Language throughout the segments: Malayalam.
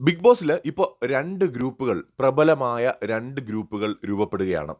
ബിഗ് ബോസിൽ ഇപ്പോൾ രണ്ട് ഗ്രൂപ്പുകൾ പ്രബലമായ രണ്ട് ഗ്രൂപ്പുകൾ രൂപപ്പെടുകയാണ്.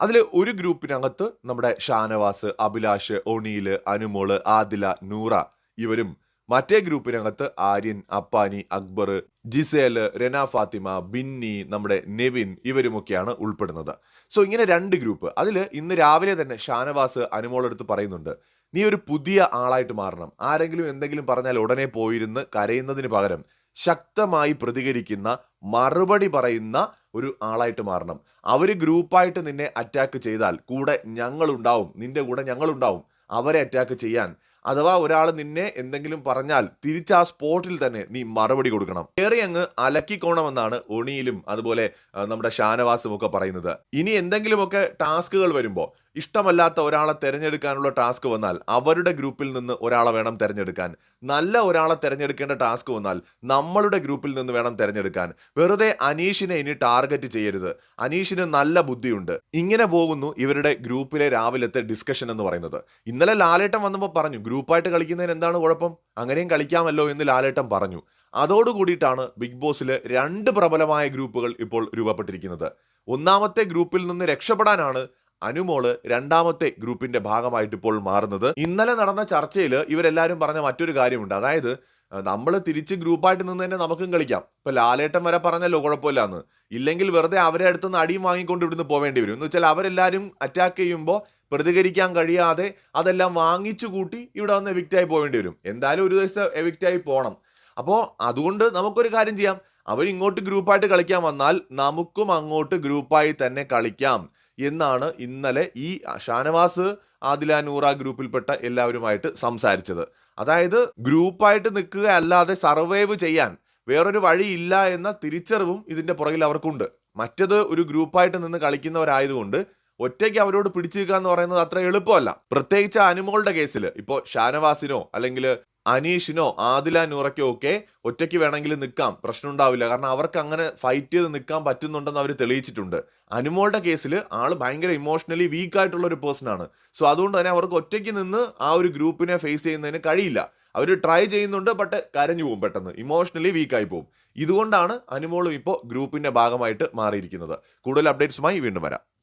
അതിൽ ഒരു ഗ്രൂപ്പിനകത്ത് നമ്മുടെ ഷാനവാസ് അഭിലാഷ് ഒണീൽ അനുമോൾ ആദില നൂറ ഇവരും. മറ്റേ ഗ്രൂപ്പിനകത്ത് ആര്യൻ അപ്പാനി അക്ബർ ജിസേൽ രന ഫാത്തിമ ബിന്നി നമ്മുടെ നെവിൻ ഇവരുമൊക്കെയാണ് ഉൾപ്പെടുന്നത്. സോ ഇങ്ങനെ രണ്ട് ഗ്രൂപ്പ്. അതിൽ ഇന്ന് രാവിലെ തന്നെ ഷാനവാസ് അനുമോളെടുത്ത് പറയുന്നുണ്ട് നീ ഒരു പുതിയ ആളായിട്ട് മാറണം. ആരെങ്കിലും എന്തെങ്കിലും പറഞ്ഞാൽ ഉടനെ പോയിരുന്ന് കരയുന്നതിന് പകരം ശക്തമായി പ്രതികരിക്കുന്ന മറുപടി പറയുന്ന ഒരു ആളായിട്ട് മാറണം. അവർ ഗ്രൂപ്പായിട്ട് നിന്നെ അറ്റാക്ക് ചെയ്താൽ കൂടെ ഞങ്ങളുണ്ടാവും നിന്റെ കൂടെ ഞങ്ങളുണ്ടാവും അവരെ അറ്റാക്ക് ചെയ്യാൻ. അഥവാ ഒരാൾ നിന്നെ എന്തെങ്കിലും പറഞ്ഞാൽ തിരിച്ച് ആ സ്പോട്ടിൽ തന്നെ നീ മറുപടി കൊടുക്കണം. ഏറെ അങ്ങ് അലക്കിക്കോണമെന്നാണ് ഒണിയിലും അതുപോലെ നമ്മുടെ ഷാനവാസും ഒക്കെ പറയുന്നത്. ഇനി എന്തെങ്കിലുമൊക്കെ ടാസ്കുകൾ വരുമ്പോൾ ഇഷ്ടമല്ലാത്ത ഒരാളെ തിരഞ്ഞെടുക്കാനുള്ള ടാസ്ക് വന്നാൽ അവരുടെ ഗ്രൂപ്പിൽ നിന്ന് ഒരാളെ വേണം തിരഞ്ഞെടുക്കാൻ. നല്ല ഒരാളെ തിരഞ്ഞെടുക്കേണ്ട ടാസ്ക് വന്നാൽ നമ്മളുടെ ഗ്രൂപ്പിൽ നിന്ന് വേണം തിരഞ്ഞെടുക്കാൻ. വെറുതെ അനീഷിനെ ഇനി ടാർഗറ്റ് ചെയ്യരുത്. അനീഷിന് നല്ല ബുദ്ധിയുണ്ട്. ഇങ്ങനെ പോകുന്നു ഇവരുടെ ഗ്രൂപ്പിലെ രാവിലത്തെ ഡിസ്കഷൻ എന്ന് പറയുന്നത്. ഇന്നലെ ലാലേട്ടൻ വന്നപ്പോൾ പറഞ്ഞു ഗ്രൂപ്പായിട്ട് കളിക്കുന്നതിന് എന്താണ് കുഴപ്പം? അങ്ങനെയും കളിക്കാമല്ലോ എന്ന് ലാലേട്ടൻ പറഞ്ഞു. അതോടുകൂടിയിട്ടാണ് ബിഗ് ബോസിൽ രണ്ട് പ്രബലമായ ഗ്രൂപ്പുകൾ ഇപ്പോൾ രൂപപ്പെട്ടിരിക്കുന്നത്. ഒന്നാമത്തെ ഗ്രൂപ്പിൽ നിന്ന് രക്ഷപ്പെടാനാണ് അനുമോൾ രണ്ടാമത്തെ ഗ്രൂപ്പിന്റെ ഭാഗമായിട്ട് ഇപ്പോൾ മാറുന്നത്. ഇന്നലെ നടന്ന ചർച്ചയിൽ ഇവരെല്ലാവരും പറഞ്ഞ മറ്റൊരു കാര്യമുണ്ട്. അതായത് നമ്മൾ തിരിച്ച് ഗ്രൂപ്പായിട്ട് നിന്ന് തന്നെ നമുക്കും കളിക്കാം. ഇപ്പൊ ലാലേട്ടൻ വരെ പറഞ്ഞല്ലോ കുഴപ്പമില്ല എന്ന് ഇല്ലെങ്കിൽ വെറുതെ അവരെ അടുത്തുനിന്ന് അടിയും വാങ്ങിക്കൊണ്ട് ഇവിടുന്ന് പോവേണ്ടി വരും. എന്ന് വെച്ചാൽ അവരെല്ലാവരും അറ്റാക്ക് ചെയ്യുമ്പോൾ പ്രതികരിക്കാൻ കഴിയാതെ അതെല്ലാം വാങ്ങിച്ചു കൂട്ടി ഇവിടെ വന്ന് എവിക്റ്റ് ആയി പോവേണ്ടി വരും. എന്തായാലും ഒരു ദിവസം എവിക്റ്റ് ആയി പോകണം അപ്പോൾ അതുകൊണ്ട് നമുക്കൊരു കാര്യം ചെയ്യാം. അവരിങ്ങോട്ട് ഗ്രൂപ്പായിട്ട് കളിക്കാൻ വന്നാൽ നമുക്കും അങ്ങോട്ട് ഗ്രൂപ്പായി തന്നെ കളിക്കാം. എന്നാണ് ഇന്നലെ ഈ ഷാനവാസ് ആദില നൂറ ഗ്രൂപ്പിൽപ്പെട്ട എല്ലാവരുമായിട്ട് സംസാരിച്ചത്. അതായത് ഗ്രൂപ്പായിട്ട് നിൽക്കുക അല്ലാതെ സർവൈവ് ചെയ്യാൻ വേറൊരു വഴിയില്ല എന്ന തിരിച്ചറിവും ഇതിന്റെ പുറകിൽ അവർക്കുണ്ട്. മറ്റത് ഒരു ഗ്രൂപ്പായിട്ട് നിന്ന് കളിക്കുന്നവരായതുകൊണ്ട് ഒറ്റയ്ക്ക് അവരോട് പിടിച്ചു നിൽക്കുക എന്ന് പറയുന്നത് അത്ര എളുപ്പമല്ല. പ്രത്യേകിച്ച് അനുമോളുടെ കേസിൽ ഇപ്പോൾ ഷാനവാസിനോ അല്ലെങ്കിൽ അനീഷിനോ ആദില നൂറയ്ക്കോ ഒക്കെ ഒറ്റയ്ക്ക് വേണമെങ്കിൽ നിൽക്കാം. പ്രശ്നം ഉണ്ടാവില്ല. കാരണം അവർക്ക് അങ്ങനെ ഫൈറ്റ് ചെയ്ത് നിൽക്കാൻ പറ്റുന്നുണ്ടെന്ന് അവർ തെളിയിച്ചിട്ടുണ്ട്. അനുമോളുടെ കേസിൽ ആൾ ഭയങ്കര ഇമോഷണലി വീക്ക് ആയിട്ടുള്ള ഒരു പേഴ്സൺ ആണ്. സോ അതുകൊണ്ട് തന്നെ അവർക്ക് ഒറ്റയ്ക്ക് നിന്ന് ആ ഒരു ഗ്രൂപ്പിനെ ഫേസ് ചെയ്യുന്നതിന് കഴിയില്ല. അവർ ട്രൈ ചെയ്യുന്നുണ്ട് ബട്ട് കരഞ്ഞു പോകും പെട്ടെന്ന്. ഇമോഷണലി വീക്കായി പോകും. ഇതുകൊണ്ടാണ് അനുമോളും ഇപ്പോൾ ഗ്രൂപ്പിന്റെ ഭാഗമായിട്ട് മാറിയിരിക്കുന്നത്. കൂടുതൽ അപ്ഡേറ്റ്സുമായി വീണ്ടും വരാം.